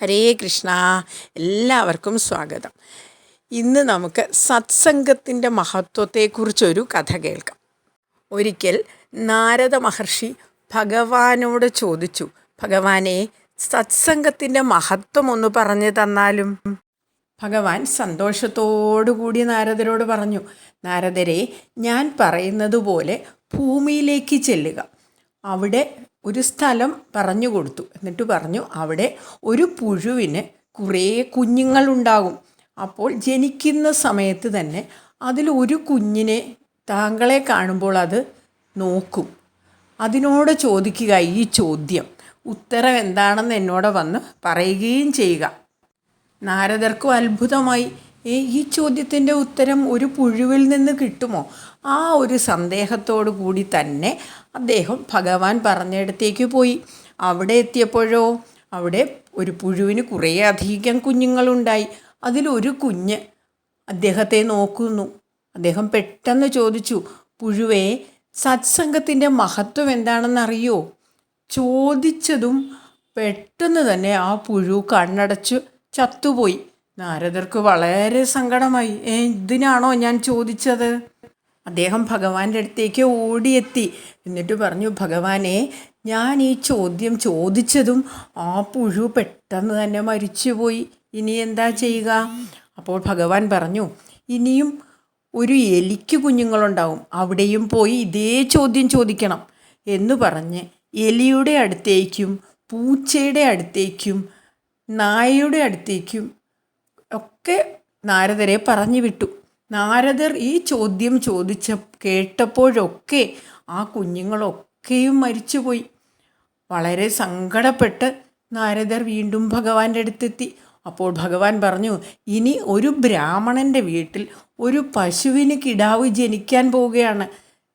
ഹരേ കൃഷ്ണ എല്ലാവർക്കും സ്വാഗതം. ഇന്ന് നമുക്ക് സത്സംഗത്തിന്റെ മഹത്വത്തെക്കുറിച്ചൊരു കഥ കേൾക്കാം. ഒരിക്കൽ നാരദ മഹർഷി ഭഗവാനോട് ചോദിച്ചു ഭഗവാനെ സത്സംഗത്തിന്റെ മഹത്വം ഒന്ന് പറഞ്ഞു തന്നാലും? ഭഗവാൻ സന്തോഷത്തോടു കൂടി നാരദരോട് പറഞ്ഞു നാരദരെ ഞാൻ പറയുന്നത് പോലെ ഭൂമിയിലേക്ക് ചെല്ലുക. അവിടെ ഒരു സ്ഥലം പറഞ്ഞു കൊടുത്തു. എന്നിട്ട് പറഞ്ഞു അവിടെ ഒരു പുഴുവിന് കുറേ കുഞ്ഞുങ്ങളുണ്ടാകും. അപ്പോൾ ജനിക്കുന്ന സമയത്ത് തന്നെ അതിൽ ഒരു കുഞ്ഞിനെ താങ്കളെ കാണുമ്പോൾ അത് നോക്കും. അതിനോട് ചോദിക്കുക ഈ ചോദ്യം ഉത്തരം എന്താണെന്ന് എന്നോട് വന്ന് പറയുകയും ചെയ്യുക. നാരദർക്കും അത്ഭുതമായി ഏ ഈ ചോദ്യത്തിന്റെ ഉത്തരം ഒരു പുഴുവിൽ നിന്ന് കിട്ടുമോ? ആ ഒരു സന്ദേഹത്തോടു കൂടി തന്നെ അദ്ദേഹം ഭഗവാൻ പറഞ്ഞിടത്തേക്ക് പോയി. അവിടെ എത്തിയപ്പോഴോ അവിടെ ഒരു പുഴുവിന് കുറേ അധികം കുഞ്ഞുങ്ങളുണ്ടായി അതിലൊരു കുഞ്ഞ് അദ്ദേഹത്തെ നോക്കുന്നു. അദ്ദേഹം പെട്ടെന്ന് ചോദിച്ചു പുഴുവേ സത്സംഗത്തിന്റെ മഹത്വം എന്താണെന്നറിയോ? ചോദിച്ചതും പെട്ടെന്ന് തന്നെ ആ പുഴു കണ്ണടച്ച് ചത്തുപോയി. നാരദർക്ക് വളരെ സങ്കടമായി ഏ ഇതിനാണോ ഞാൻ ചോദിച്ചത്? അദ്ദേഹം ഭഗവാന്റെ അടുത്തേക്ക് ഓടിയെത്തി. എന്നിട്ട് പറഞ്ഞു ഭഗവാനെ ഞാൻ ഈ ചോദ്യം ചോദിച്ചതും ആ പുഴു പെട്ടെന്ന് തന്നെ മരിച്ചുപോയി. ഇനി എന്താ ചെയ്യുക? അപ്പോൾ ഭഗവാൻ പറഞ്ഞു ഇനിയും ഒരു എലിക്ക് കുഞ്ഞുങ്ങളുണ്ടാവും. അവിടെയും പോയി ഇതേ ചോദ്യം ചോദിക്കണം. എന്ന് പറഞ്ഞ് എലിയുടെ അടുത്തേക്കും പൂച്ചയുടെ അടുത്തേക്കും നായയുടെ അടുത്തേക്കും ഒക്കെ നാരദരെ പറഞ്ഞു വിട്ടു നാരദർ ഈ ചോദ്യം ചോദിച്ച കേട്ടപ്പോഴൊക്കെ ആ കുഞ്ഞുങ്ങളൊക്കെയും മരിച്ചുപോയി. വളരെ സങ്കടപ്പെട്ട് നാരദർ വീണ്ടും ഭഗവാന്റെ അടുത്തെത്തി. അപ്പോൾ ഭഗവാൻ പറഞ്ഞു ഇനി ഒരു ബ്രാഹ്മണന്റെ വീട്ടിൽ ഒരു പശുവിന് കിടാവ് ജനിക്കാൻ പോവുകയാണ്.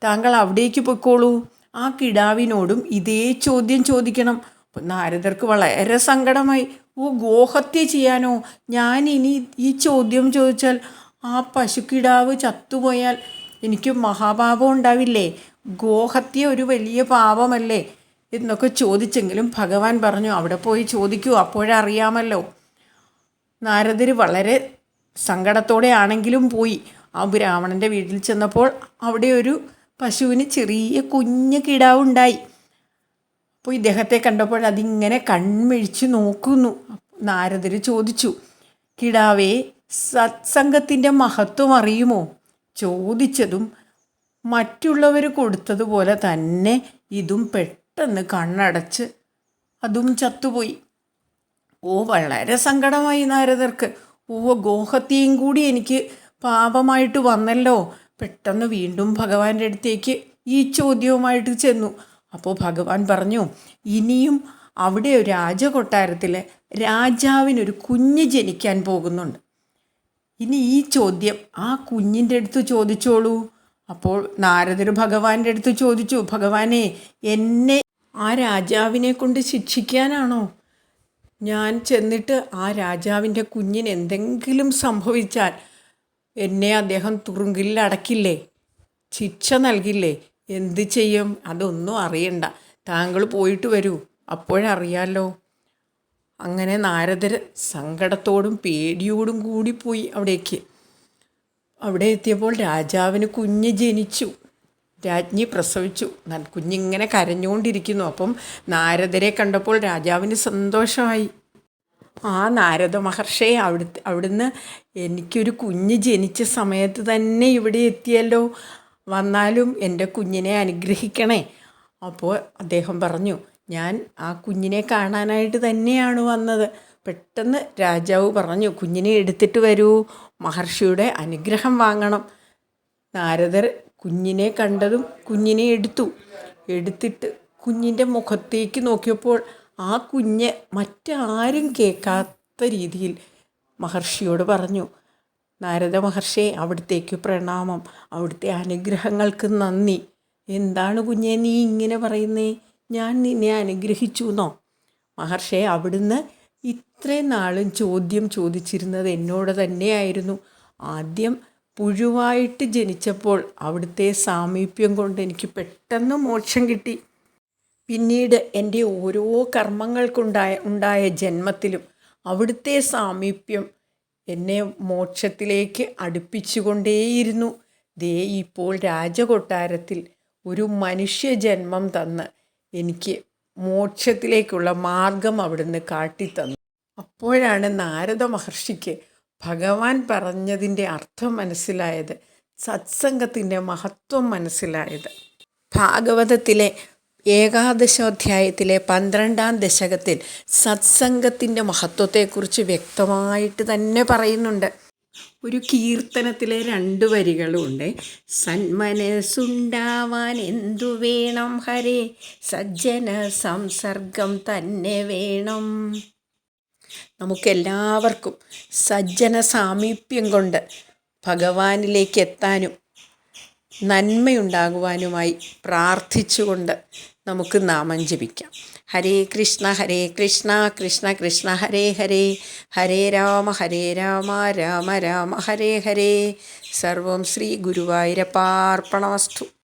താങ്കൾ അവിടേക്ക് പൊയ്ക്കോളൂ. ആ കിടാവിനോടും ഇതേ ചോദ്യം ചോദിക്കണം. നാരദർക്ക് വളരെ സങ്കടമായി ഓ ഗോഹത്യ ചെയ്യാനോ? ഞാൻ ഇനി ഈ ചോദ്യം ചോദിച്ചാൽ ആ പശുക്കിടാവ് ചത്തുപോയാൽ എനിക്ക് മഹാപാപം ഉണ്ടാവില്ലേ? ഗോഹത്യ ഒരു വലിയ പാപമല്ലേ? എന്നൊക്കെ ചോദിച്ചെങ്കിലും ഭഗവാൻ പറഞ്ഞു അവിടെ പോയി ചോദിക്കൂ അപ്പോഴറിയാമല്ലോ. നാരദർ വളരെ സങ്കടത്തോടെ ആണെങ്കിലും പോയി. ആ ബ്രാഹ്മണന്റെ വീട്ടിൽ ചെന്നപ്പോൾ അവിടെ ഒരു പശുവിന് ചെറിയ കുഞ്ഞു കിടാവുണ്ടായി. അപ്പോൾ ഇദ്ദേഹത്തെ കണ്ടപ്പോൾ അതിങ്ങനെ കൺമിഴിച്ച് നോക്കുന്നു. നാരദർ ചോദിച്ചു കിടാവേ സത്സംഗത്തിന്റെ മഹത്വം അറിയുമോ? ചോദിച്ചതും മറ്റുള്ളവർ കൊടുത്തതുപോലെ തന്നെ ഇതും പെട്ടെന്ന് കണ്ണടച്ച് അതും ചത്തുപോയി. ഓ വളരെ സങ്കടമായി നാരദർക്ക്. ഓ ഗോഹത്തെയും കൂടി എനിക്ക് പാപമായിട്ട് വന്നല്ലോ. പെട്ടെന്ന് വീണ്ടും ഭഗവാന്റെ അടുത്തേക്ക് ഈ ചോദ്യവുമായിട്ട് ചെന്നു. അപ്പോൾ ഭഗവാൻ പറഞ്ഞു ഇനിയും അവിടെ ഒരു രാജകൊട്ടാരത്തിൽ രാജാവിനൊരു കുഞ്ഞ് ജനിക്കാൻ പോകുന്നുണ്ട്. ഇനി ഈ ചോദ്യം ആ കുഞ്ഞിന്റെ അടുത്ത് ചോദിച്ചോളൂ. അപ്പോൾ നാരദർ ഭഗവാന്റെ അടുത്ത് ചോദിച്ചു ഭഗവാനെ എന്നെ ആ രാജാവിനെ കൊണ്ട് ശിക്ഷിക്കാനാണോ? ഞാൻ ചെന്നിട്ട് ആ രാജാവിന്റെ കുഞ്ഞിന് എന്തെങ്കിലും സംഭവിച്ചാൽ എന്നെ അദ്ദേഹം തുറുങ്കിൽ അടക്കില്ലേ? ശിക്ഷ നൽകില്ലേ? എന്ത് ചെയ്യും? അതൊന്നും അറിയണ്ട. താങ്കൾ പോയിട്ട് വരൂ. അപ്പോഴറിയാലോ. അങ്ങനെ നാരദർ സങ്കടത്തോടും പേടിയോടും കൂടി പോയി അവിടേക്ക്. അവിടെ എത്തിയപ്പോൾ രാജാവിന് കുഞ്ഞ് ജനിച്ചു. രാജ്ഞി പ്രസവിച്ചു. കുഞ്ഞിങ്ങനെ കരഞ്ഞുകൊണ്ടിരിക്കുന്നു. അപ്പം നാരദരെ കണ്ടപ്പോൾ രാജാവിന് സന്തോഷമായി. ആ നാരദ മഹർഷെ അവിടുത്തെ അവിടുന്ന് എനിക്കൊരു കുഞ്ഞ് ജനിച്ച സമയത്ത് തന്നെ ഇവിടെ എത്തിയല്ലോ. വന്നാലും എന്റെ കുഞ്ഞിനെ അനുഗ്രഹിക്കണേ. അപ്പോൾ അദ്ദേഹം പറഞ്ഞു ഞാൻ ആ കുഞ്ഞിനെ കാണാനായിട്ട് തന്നെയാണ് വന്നത്. പെട്ടെന്ന് രാജാവ് പറഞ്ഞു കുഞ്ഞിനെ എടുത്തിട്ട് വരൂ മഹർഷിയുടെ അനുഗ്രഹം വാങ്ങണം. നാരദർ കുഞ്ഞിനെ കണ്ടതും കുഞ്ഞിനെ എടുത്തു. എടുത്തിട്ട് കുഞ്ഞിന്റെ മുഖത്തേക്ക് നോക്കിയപ്പോൾ ആ കുഞ്ഞ് മറ്റാരും കേൾക്കാത്ത രീതിയിൽ മഹർഷിയോട് പറഞ്ഞു നാരദ മഹർഷിയെ അവിടുത്തേക്ക് പ്രണാമം അവിടുത്തെ അനുഗ്രഹങ്ങൾക്ക് നന്ദി. എന്താണ് കുഞ്ഞെ നീ ഇങ്ങനെ പറയുന്നേ? ഞാൻ നിന്നെ അനുഗ്രഹിച്ചു എന്നോ മഹർഷെ അവിടുന്ന് ഇത്രയും നാളും ചോദ്യം ചോദിച്ചിരുന്നത് എന്നോട് തന്നെയായിരുന്നു. ആദ്യം പുഴുവായിട്ട് ജനിച്ചപ്പോൾ അവിടുത്തെ സാമീപ്യം കൊണ്ട് എനിക്ക് പെട്ടെന്ന് മോക്ഷം കിട്ടി. പിന്നീട് എന്റെ ഓരോ കർമ്മങ്ങൾക്കുണ്ടായ ഉണ്ടായ ജന്മത്തിലും അവിടുത്തെ സാമീപ്യം എന്നെ മോക്ഷത്തിലേക്ക് അടുപ്പിച്ചുകൊണ്ടേയിരുന്നു. ദേ ഇപ്പോൾ രാജകൊട്ടാരത്തിൽ ഒരു മനുഷ്യ ജന്മം തന്ന് എനിക്ക് മോക്ഷത്തിലേക്കുള്ള മാർഗം അവിടുന്ന് കാട്ടിത്തന്നു. അപ്പോഴാണ് നാരദ മഹർഷിക്ക് ഭഗവാൻ പറഞ്ഞതിന്റെ അർത്ഥം മനസ്സിലായത് സത്സംഗത്തിന്റെ മഹത്വം മനസ്സിലായത്. ഭാഗവതത്തിലെ ഏകാദശോധ്യായത്തിലെ പന്ത്രണ്ടാം ദശകത്തിൽ സത്സംഗത്തിന്റെ മഹത്വത്തെക്കുറിച്ച് വ്യക്തമായിട്ട് തന്നെ പറയുന്നുണ്ട്. ഒരു കീർത്തനത്തിലെ രണ്ട് വരികളുണ്ട്. സന്മനസ്സുണ്ടാവാൻ എന്തു വേണം ഹരേ? സജ്ജന സംസർഗം തന്നെ വേണം. നമുക്കെല്ലാവർക്കും സജ്ജന സാമീപ്യം കൊണ്ട് ഭഗവാനിലേക്ക് എത്താനും നന്മയുണ്ടാകുവാനുമായി പ്രാർത്ഥിച്ചുകൊണ്ട് നമുക്ക് നാമം ജപിക്കാം. ഹരേ കൃഷ്ണ ഹരേ കൃഷ്ണ കൃഷ്ണ കൃഷ്ണ ഹരേ ഹരേ. ഹരേ രാമ ഹരേ രാമ രാമ രാമ ഹരേ ഹരേ. സർവം ശ്രീ ഗുരുവായൂരപ്പാർപ്പണമസ്തു